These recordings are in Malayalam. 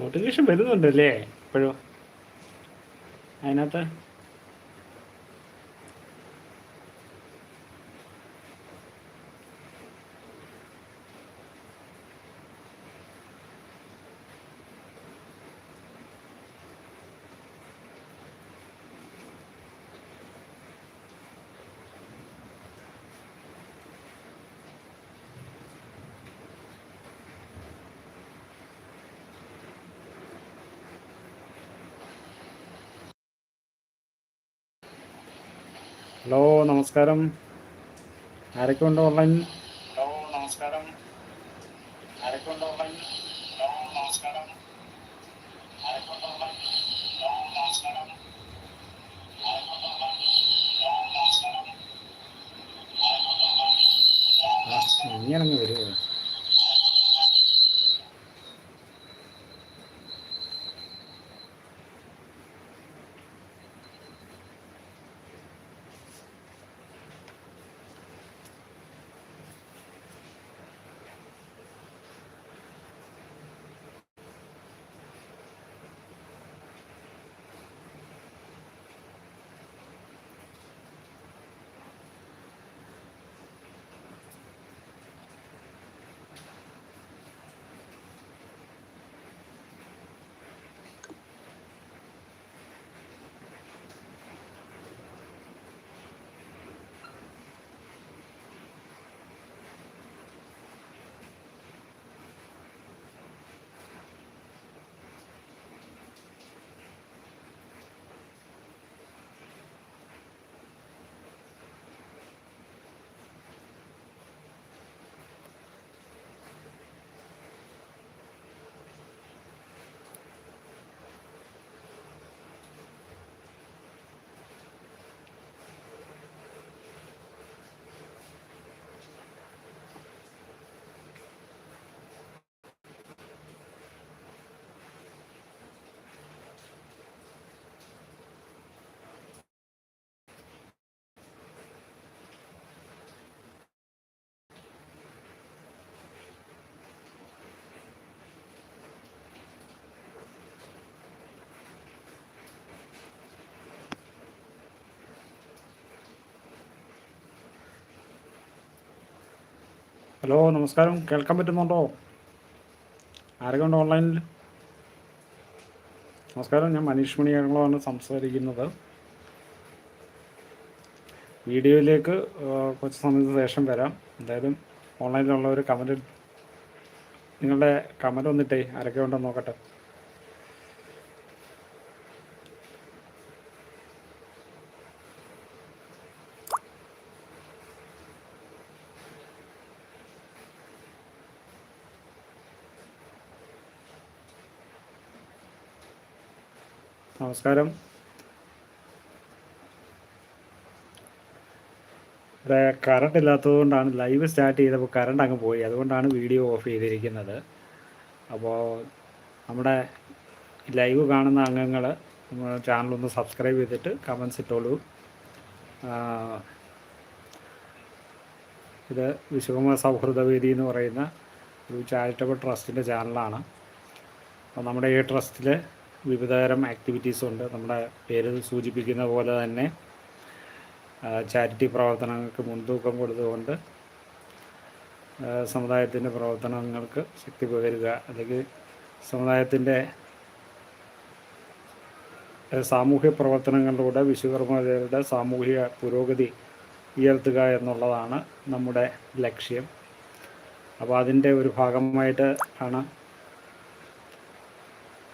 നോട്ടിഫിക്കേഷൻ വരുന്നുണ്ടല്ലേ? ഇപ്പോഴും? അതിനകത്ത് ഹലോ നമസ്കാരം. ആരൊക്കെ ഉണ്ട് ഓൺലൈൻ ഹലോ നമസ്കാരം. ആരൊക്കെ ഉണ്ട് ഓൺലൈൻ ഹലോ നമസ്കാരം. ആരൊക്കെ ഉണ്ട് ഓൺലൈൻ ഹലോ നമസ്കാരം. ഇങ്ങനങ്ങ് വരുമോ ഹലോ നമസ്കാരം. കേൾക്കാൻ പറ്റുന്നുണ്ടോ? ആരൊക്കെ ഉണ്ട് ഓൺലൈനിൽ നമസ്കാരം. ഞാൻ മനീഷ് മണിയാങ്ങളാണ് സംസാരിക്കുന്നത്. വീഡിയോയിലേക്ക് കുറച്ച് സമയത്തിന് ശേഷം വരാം. എന്തായാലും ഓൺലൈനിലുള്ളവർ കമന്റ് നിങ്ങളുടെ കമന്റ് വന്നിട്ടേ ആരൊക്കെ ഉണ്ടെന്ന് നോക്കട്ടെ. നമസ്കാരം. ഇവിടെ കറണ്ട് ഇല്ലാത്തതുകൊണ്ടാണ് ലൈവ് സ്റ്റാർട്ട് ചെയ്തപ്പോൾ കറണ്ട് അങ്ങ് പോയി. അതുകൊണ്ടാണ് വീഡിയോ ഓഫ് ചെയ്തിരിക്കുന്നത്. അപ്പോൾ നമ്മുടെ ലൈവ് കാണുന്ന അംഗങ്ങൾ നമ്മുടെ ചാനലൊന്ന് സബ്സ്ക്രൈബ് ചെയ്തിട്ട് കമൻസ് ഇട്ടോളൂ. ഇത് വിശ്വകർമ്മ സൗഹൃദ വേദി എന്ന് പറയുന്ന ഒരു ചാരിറ്റബിൾ ട്രസ്റ്റിന്റെ ചാനലാണ് അപ്പോൾ നമ്മുടെ ഈ ട്രസ്റ്റിൽ വിവിധതരം ആക്ടിവിറ്റീസ് ഉണ്ട്. നമ്മുടെ പേര് സൂചിപ്പിക്കുന്ന പോലെ തന്നെ ചാരിറ്റി പ്രവർത്തനങ്ങൾക്ക് മുൻതൂക്കം കൊടുത്തുകൊണ്ട് സമുദായത്തിന്റെ പ്രവർത്തനങ്ങൾക്ക് ശക്തി പകരുക. അല്ലെങ്കിൽ സമുദായത്തിന്റെ സാമൂഹ്യ പ്രവർത്തനങ്ങളിലൂടെ വിശ്വകർമ്മരുടെ സാമൂഹിക പുരോഗതി ഉയർത്തുക എന്നുള്ളതാണ് നമ്മുടെ ലക്ഷ്യം. അപ്പോൾ അതിന്റെ ഒരു ഭാഗമായിട്ട് ആണ്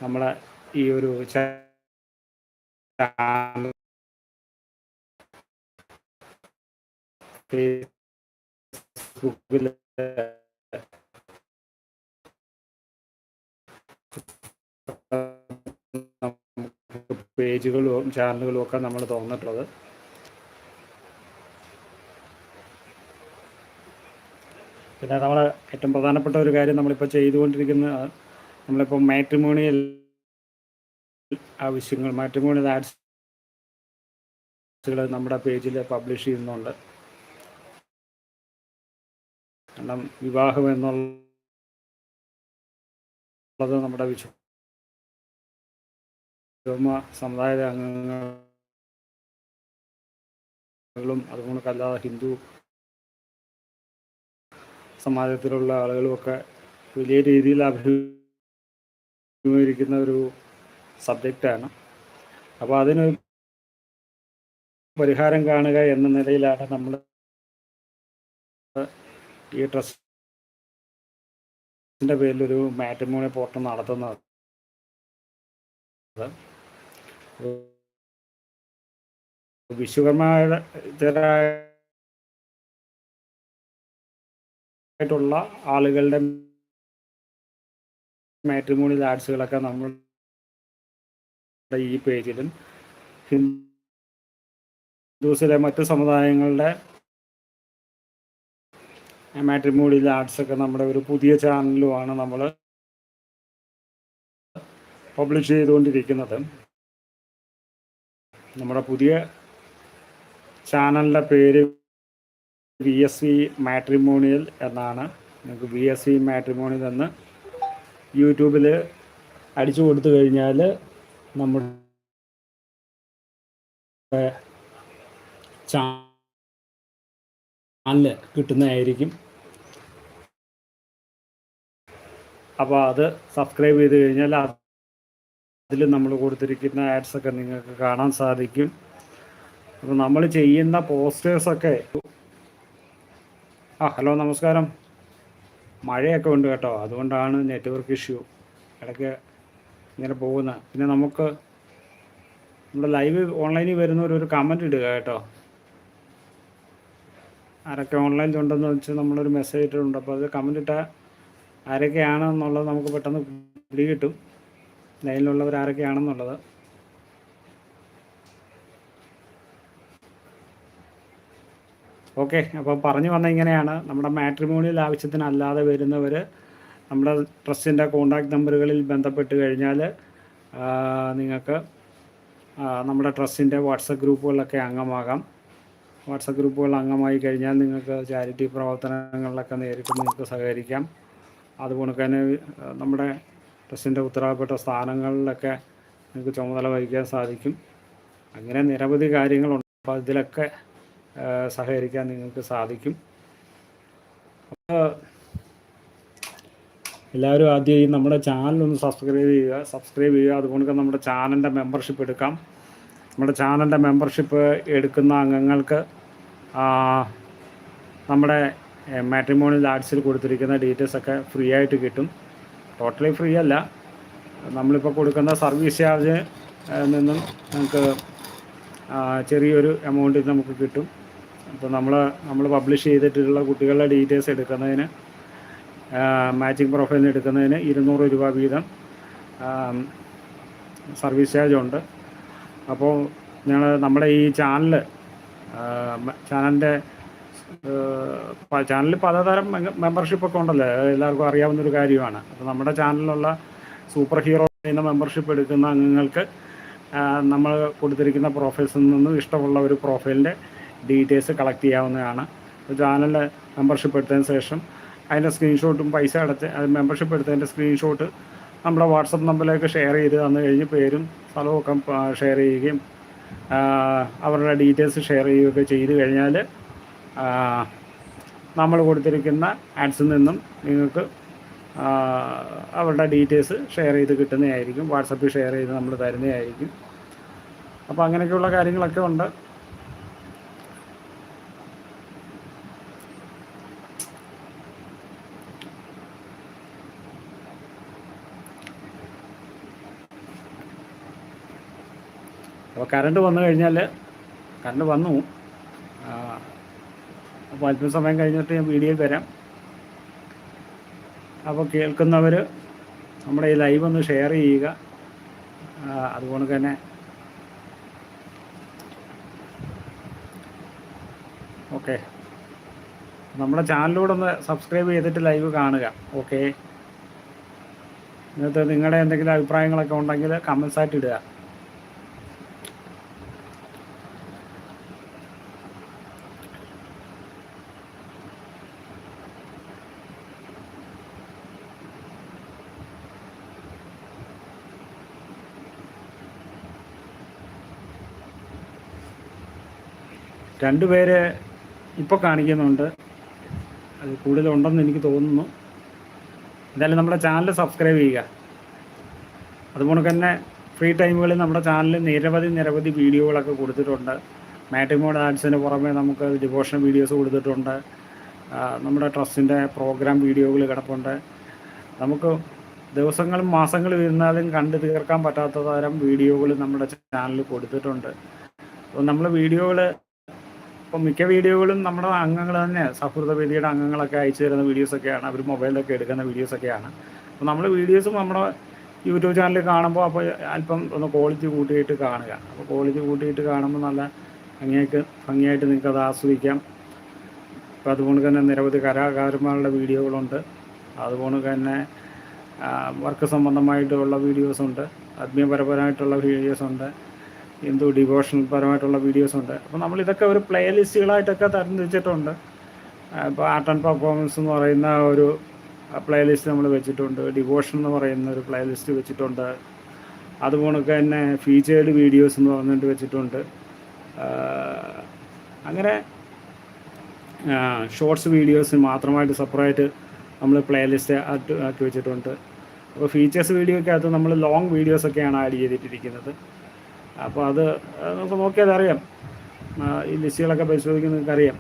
നമ്മളെ ഈ ഒരു പേജുകളും ചാനലുകളും ഒക്കെ നമ്മൾ തുറന്നിട്ടുള്ളത്. പിന്നെ നമ്മൾ ഏറ്റവും പ്രധാനപ്പെട്ട ഒരു കാര്യം നമ്മളിപ്പോൾ ചെയ്തുകൊണ്ടിരിക്കുന്ന നമ്മളിപ്പോൾ മാട്രിമോണിയൽ ആവശ്യങ്ങൾ മാട്രിമോണിയൽ ആഡ്സുകൾ നമ്മുടെ പേജിൽ പബ്ലിഷ് ചെയ്യുന്നുണ്ട്. കാരണം വിവാഹം എന്നുള്ളത് നമ്മുടെ വിശ്വ സമുദായ അംഗങ്ങളും അതുകൊണ്ടല്ലാതെ ഹിന്ദു സമാജത്തിലുള്ള ആളുകളുമൊക്കെ വലിയ രീതിയിൽ അഭിമുഖീകരിക്കുന്ന ഒരു സബ്ജക്റ്റാണ്. അപ്പോൾ അതിന് പരിഹാരം കാണുക എന്ന നിലയിലാണ് നമ്മൾ ഈ ട്രസ്റ്റിന്റെ പേരിലൊരു മാട്രിമോണി പോർട്ടൽ നടത്തുന്നത്. വിശ്വകർമായിട്ടുള്ള ആളുകളുടെ മാട്രിമോണി ആർട്സുകളൊക്കെ നമ്മൾ ഈ പേജിലും ഹിന്ദുസിലെ മറ്റു സമുദായങ്ങളുടെ മാട്രിമോണിയൽ ആർട്സ് ഒക്കെ നമ്മുടെ ഒരു പുതിയ ചാനലുമാണ് നമ്മൾ പബ്ലിഷ് ചെയ്തുകൊണ്ടിരിക്കുന്നത്. നമ്മുടെ പുതിയ ചാനലിന്റെ പേര് വി എസ് വി മാട്രിമോണിയൽ എന്നാണ്. നിങ്ങൾക്ക് വി എസ് വി മാട്രിമോണിയൽ എന്ന് യൂട്യൂബിൽ അടിച്ചു കൊടുത്തു കഴിഞ്ഞാൽ നമ്മുടെ ചാനൽ കിട്ടുന്നതായിരിക്കും. അപ്പോൾ അത് സബ്സ്ക്രൈബ് ചെയ്ത് കഴിഞ്ഞാൽ അതിൽ നമ്മൾ കൊടുത്തിരിക്കുന്ന ആഡ്സൊക്കെ നിങ്ങൾക്ക് കാണാൻ സാധിക്കും. അപ്പോൾ നമ്മൾ ചെയ്യുന്ന പോസ്റ്റേഴ്സൊക്കെ ആ ഹലോ നമസ്കാരം. മഴയൊക്കെ ഉണ്ട് കേട്ടോ. അതുകൊണ്ടാണ് നെറ്റ്വർക്ക് ഇഷ്യൂ ഇടയ്ക്ക് ഇങ്ങനെ പോകുന്നത് പിന്നെ നമുക്ക് നമ്മുടെ ലൈവ് ഓൺലൈനിൽ വരുന്നവർ ഒരു കമന്റ് ഇടുക കേട്ടോ. ആരൊക്കെ ഓൺലൈനിലുണ്ടെന്ന് വെച്ച് നമ്മളൊരു മെസ്സേജ് ഇട്ടിട്ടുണ്ട്. അപ്പോൾ അത് കമന്റ് ഇട്ടാൽ ആരൊക്കെയാണെന്നുള്ളത് നമുക്ക് പെട്ടെന്ന് പിടി കിട്ടും. ലൈനിലുള്ളവർ ആരൊക്കെയാണെന്നുള്ളത്. ഓക്കെ അപ്പോൾ പറഞ്ഞു വന്ന ഇങ്ങനെയാണ്. നമ്മുടെ മാട്രിമോണിയൽ ആവശ്യത്തിനല്ലാതെ വരുന്നവർ നമ്മുടെ ട്രസ്റ്റിന്റെ കോണ്ടാക്ട് നമ്പറുകളിൽ ബന്ധപ്പെട്ട് കഴിഞ്ഞാൽ നിങ്ങൾക്ക് നമ്മുടെ ട്രസ്റ്റിന്റെ വാട്സപ്പ് ഗ്രൂപ്പുകളിലൊക്കെ അംഗമാകാം. വാട്സപ്പ് ഗ്രൂപ്പുകളിൽ അംഗമായി കഴിഞ്ഞാൽ നിങ്ങൾക്ക് ചാരിറ്റി പ്രവർത്തനങ്ങളിലൊക്കെ നേരിട്ട് നിങ്ങൾക്ക് സഹകരിക്കാം. അതുപോലെ തന്നെ നമ്മുടെ ട്രസ്റ്റിന്റെ ഉത്തരവാദപ്പെട്ട സ്ഥാനങ്ങളിലൊക്കെ നിങ്ങൾക്ക് ചുമതല വഹിക്കാൻ സാധിക്കും. അങ്ങനെ നിരവധി കാര്യങ്ങളുണ്ട്. അപ്പോൾ ഇതിലൊക്കെ സഹകരിക്കാൻ നിങ്ങൾക്ക് സാധിക്കും. എല്ലാവരും ആദ്യം ഈ നമ്മുടെ ഒന്ന് സബ്സ്ക്രൈബ് ചെയ്യുക സബ്സ്ക്രൈബ് ചെയ്യുക. അതുകൊണ്ട് നമ്മുടെ ചാനലിന്റെ മെമ്പർഷിപ്പ് എടുക്കാം. നമ്മുടെ ചാനലിന്റെ മെമ്പർഷിപ്പ് എടുക്കുന്ന അംഗങ്ങൾക്ക് നമ്മുടെ മാട്രിമോണിൽ ആർട്സിൽ കൊടുത്തിരിക്കുന്ന ഡീറ്റെയിൽസ് ഒക്കെ ഫ്രീ ആയിട്ട് കിട്ടും. ടോട്ടലി ഫ്രീ അല്ല. നമ്മളിപ്പോൾ കൊടുക്കുന്ന സർവീസ് ചാർജ് നിന്നും നമുക്ക് ചെറിയൊരു എമൗണ്ടിൽ നമുക്ക് കിട്ടും. അപ്പോൾ നമ്മൾ നമ്മൾ പബ്ലിഷ് ചെയ്തിട്ടുള്ള കുട്ടികളുടെ ഡീറ്റെയിൽസ് എടുക്കുന്നതിന് മാച്ചിങ് പ്രൊഫൈലിന് എടുക്കുന്നതിന് ഇരുന്നൂറ് രൂപ വീതം സർവീസ് ചാർജ് ഉണ്ട്. അപ്പോൾ ഞങ്ങൾ നമ്മുടെ ഈ ചാനൽ ചാനലിന്റെ ചാനലിൽ പലതരം മെമ്പർഷിപ്പൊക്കെ ഉണ്ടല്ലോ. എല്ലാവർക്കും അറിയാവുന്നൊരു കാര്യമാണ്. അപ്പോൾ നമ്മുടെ ചാനലിലുള്ള സൂപ്പർ ഹീറോ എന്ന മെമ്പർഷിപ്പ് എടുക്കുന്ന അംഗങ്ങൾക്ക് നമ്മൾ കൊടുത്തിരിക്കുന്ന പ്രൊഫൈൽസിൽ നിന്നും ഇഷ്ടമുള്ള ഒരു പ്രൊഫൈലിന്റെ ഡീറ്റെയിൽസ് കളക്ട് ചെയ്യാവുന്നതാണ്. ചാനലിൽ മെമ്പർഷിപ്പ് എടുത്തതിന് ശേഷം അതിന്റെ സ്ക്രീൻഷോട്ടും പൈസ അടച്ച് മെമ്പർഷിപ്പ് എടുത്തതിന്റെ സ്ക്രീൻഷോട്ട് നമ്മുടെ വാട്സപ്പ് നമ്പറിലേക്ക് ഷെയർ ചെയ്ത് തന്നു കഴിഞ്ഞ് പേരും സ്ഥലമൊക്കെ ഷെയർ ചെയ്യുകയും അവരുടെ ഡീറ്റെയിൽസ് ഷെയർ ചെയ്യുകയൊക്കെ ചെയ്ത് കഴിഞ്ഞാൽ നമ്മൾ കൊടുത്തിരിക്കുന്ന ആഡ്സിൽ നിന്നും നിങ്ങൾക്ക് അവരുടെ ഡീറ്റെയിൽസ് ഷെയർ ചെയ്ത് കിട്ടുന്നതായിരിക്കും. വാട്സപ്പിൽ ഷെയർ ചെയ്ത് നമ്മൾ തരുന്നതായിരിക്കും. അപ്പോൾ അങ്ങനെയൊക്കെയുള്ള കാര്യങ്ങളൊക്കെ ഉണ്ട്. കറണ്ട് വന്നു കഴിഞ്ഞാൽ കറണ്ട് വന്നു. അപ്പോൾ അല്പം സമയം കഴിഞ്ഞിട്ട് ഞാൻ വീഡിയോ തരാം അപ്പോൾ കേൾക്കുന്നവർ നമ്മുടെ ഈ ലൈവ് ഒന്ന് ഷെയർ ചെയ്യുക. അതുകൊണ്ട് തന്നെ ഓക്കെ നമ്മുടെ ചാനലിലൂടെ ഒന്ന് സബ്സ്ക്രൈബ് ചെയ്തിട്ട് ലൈവ് കാണുക. ഓക്കെ എന്നിട്ട് നിങ്ങളുടെ എന്തെങ്കിലും അഭിപ്രായങ്ങളൊക്കെ ഉണ്ടെങ്കിൽ കമൻസായിട്ട് ഇടുക. രണ്ട് പേര് ഇപ്പോൾ കാണിക്കുന്നുണ്ട്. അത് കൂടുതലുണ്ടെന്ന് എനിക്ക് തോന്നുന്നു. എന്തായാലും നമ്മുടെ ചാനൽ സബ്സ്ക്രൈബ് ചെയ്യുക. അതുപോലെ തന്നെ ഫ്രീ ടൈമുകളിൽ നമ്മുടെ ചാനലിൽ നിരവധി നിരവധി വീഡിയോകളൊക്കെ കൊടുത്തിട്ടുണ്ട്. മാട്രിമോഡ് ആഡ്സിന് പുറമെ നമുക്ക് ഡിവോഷൻ വീഡിയോസ് കൊടുത്തിട്ടുണ്ട്. നമ്മുടെ ട്രസ്റ്റിന്റെ പ്രോഗ്രാം വീഡിയോകൾ കിടപ്പുണ്ട്. നമുക്ക് ദിവസങ്ങളും മാസങ്ങളും ഇരുന്നാലും കണ്ടു തീർക്കാൻ പറ്റാത്ത തരം വീഡിയോകൾ നമ്മുടെ ചാനലിൽ കൊടുത്തിട്ടുണ്ട്. അപ്പോൾ നമ്മൾ വീഡിയോകൾ ഇപ്പം മിക്ക വീഡിയോകളും നമ്മുടെ അംഗങ്ങൾ തന്നെ സൗഹൃദ വേദിയുടെ അംഗങ്ങളൊക്കെ അയച്ചു തരുന്ന വീഡിയോസൊക്കെയാണ് അവർ മൊബൈലിലൊക്കെ എടുക്കുന്ന വീഡിയോസൊക്കെയാണ് അപ്പോൾ നമ്മൾ വീഡിയോസും നമ്മുടെ യൂട്യൂബ് ചാനലിൽ കാണുമ്പോൾ അപ്പോൾ അല്പം ഒന്ന് ക്വാളിറ്റി കൂട്ടിയിട്ട് കാണുക. അപ്പോൾ ക്വാളിറ്റി കൂട്ടിയിട്ട് കാണുമ്പോൾ നല്ല ഭംഗിയായിട്ട് ഭംഗിയായിട്ട് നിങ്ങൾക്ക് അത് ആസ്വദിക്കാം. അപ്പോൾ അതുകൊണ്ട് തന്നെ നിരവധി കലാകാരന്മാരുടെ വീഡിയോകളുണ്ട്. അതുകൊണ്ട് തന്നെ വർക്ക് സംബന്ധമായിട്ടുള്ള വീഡിയോസുണ്ട് ആത്മീയപരപരമായിട്ടുള്ള വീഡിയോസുണ്ട് ഹിന്ദു ഡിവോഷണൽ പരമായിട്ടുള്ള വീഡിയോസ് ഉണ്ട്. അപ്പോൾ നമ്മൾ ഇതൊക്കെ ഒരു പ്ലേ ലിസ്റ്റുകളായിട്ടൊക്കെ തരംതിരിച്ചിട്ടുണ്ട്. ഇപ്പോൾ ആർട്ട് ആൻഡ് പെർഫോമൻസ് എന്ന് പറയുന്ന ഒരു പ്ലേ ലിസ്റ്റ് നമ്മൾ വെച്ചിട്ടുണ്ട്. ഡിവോഷൻ എന്ന് പറയുന്ന ഒരു പ്ലേ ലിസ്റ്റ് വെച്ചിട്ടുണ്ട്. അതുപോലൊക്കെ തന്നെ ഫീച്ചേർഡ് വീഡിയോസ് എന്ന് പറഞ്ഞിട്ട് വെച്ചിട്ടുണ്ട്. അങ്ങനെ ഷോർട്സ് വീഡിയോസ് മാത്രമായിട്ട് സെപ്പറേറ്റ് നമ്മൾ പ്ലേ ലിസ്റ്റ് ആക്കി വെച്ചിട്ടുണ്ട്. അപ്പോൾ ഫീച്ചേഴ്സ് വീഡിയോയ്ക്കകത്ത് നമ്മൾ ലോങ് വീഡിയോസൊക്കെയാണ് ആഡ് ചെയ്തിട്ടിരിക്കുന്നത്. അപ്പോൾ അത് നമുക്ക് നോക്കിയാൽ അറിയാം. ഈ ലിസ്റ്റുകളൊക്കെ പരിശോധിക്കുന്ന നിങ്ങൾക്ക് അറിയാം.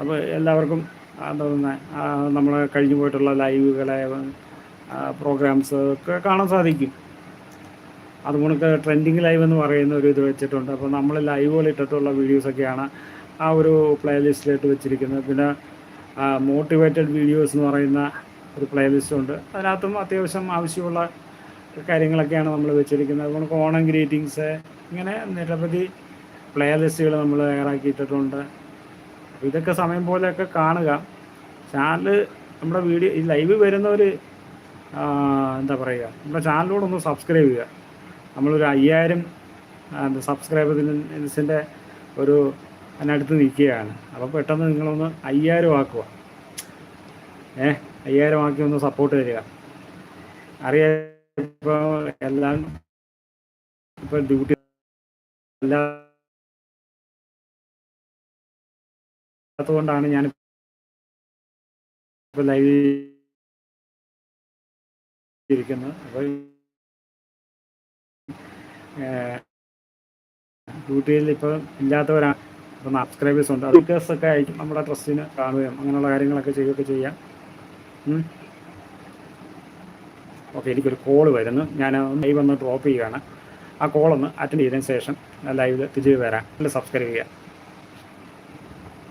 അപ്പോൾ എല്ലാവർക്കും എന്താ പറയുന്നത് നമ്മൾ കഴിഞ്ഞു പോയിട്ടുള്ള ലൈവുകളെ പ്രോഗ്രാംസ് ഒക്കെ കാണാൻ സാധിക്കും. അതുകൊണ്ട് ട്രെൻഡിങ് ലൈവ് എന്ന് പറയുന്ന ഒരു ഇത് വെച്ചിട്ടുണ്ട്. അപ്പോൾ നമ്മൾ ലൈവുകൾ ഇട്ടിട്ടുള്ള വീഡിയോസൊക്കെയാണ് ആ ഒരു പ്ലേ ലിസ്റ്റിലിട്ട് വെച്ചിരിക്കുന്നത്. പിന്നെ മോട്ടിവേറ്റഡ് വീഡിയോസ് എന്ന് പറയുന്ന ഒരു പ്ലേ ലിസ്റ്റ് ഉണ്ട്. അതിനകത്തും അത്യാവശ്യം ആവശ്യമുള്ള കാര്യങ്ങളൊക്കെയാണ് നമ്മൾ വെച്ചിരിക്കുന്നത്. അതുകൊണ്ട് ഓണം ഗ്രീറ്റിങ്സ് ഇങ്ങനെ നിരവധി പ്ലേ ലിസ്റ്റുകൾ നമ്മൾ തയ്യാറാക്കിയിട്ടിട്ടുണ്ട്. ഇതൊക്കെ സമയം പോലെയൊക്കെ കാണുക. ചാനൽ നമ്മുടെ വീഡിയോ ഈ ലൈവ് വരുന്നവർ എന്താ പറയുക നമ്മുടെ ചാനലിലൂടെ ഒന്ന് സബ്സ്ക്രൈബ് ചെയ്യുക. നമ്മളൊരു അയ്യായിരം സബ്സ്ക്രൈബേഴ്സിന്റെ ഒരു അതിനടുത്ത് നിൽക്കുകയാണ്. അപ്പോൾ പെട്ടെന്ന് നിങ്ങളൊന്ന് അയ്യായിരം ആക്കുക. ഏഹ് അയ്യായിരം ആക്കി ഒന്ന് സപ്പോർട്ട് തരിക. അറിയാം ഇപ്പോൾ എല്ലാം ഇപ്പോൾ ഡ്യൂട്ടി അതുകൊണ്ടാണ് ഞാൻ ഇപ്പോൾ ലൈവ് ഇരിക്കുന്നത് അപ്പോൾ ഡ്യൂട്ടിയിൽ ഇപ്പോൾ ഇല്ലാത്തവരാണ് ഇപ്പം സബ്സ്ക്രൈബേഴ്സ് ഉണ്ട്. അത് ഒക്കെ ആയിരിക്കും നമ്മുടെ ട്രസ്റ്റിന് കാണുകയും അങ്ങനെയുള്ള കാര്യങ്ങളൊക്കെ ചെയ്യുകയൊക്കെ ചെയ്യാം. ഓക്കെ എനിക്കൊരു കോൾ വരുന്നു. ഞാൻ ലൈവ് ഒന്ന് ഡ്രോപ്പ് ചെയ്യുകയാണ്. ആ കോളൊന്ന് അറ്റൻഡ് ചെയ്തതിന് ശേഷം ലൈവിൽ തിരിച്ചു വരാം. സബ്സ്ക്രൈബ് ചെയ്യാം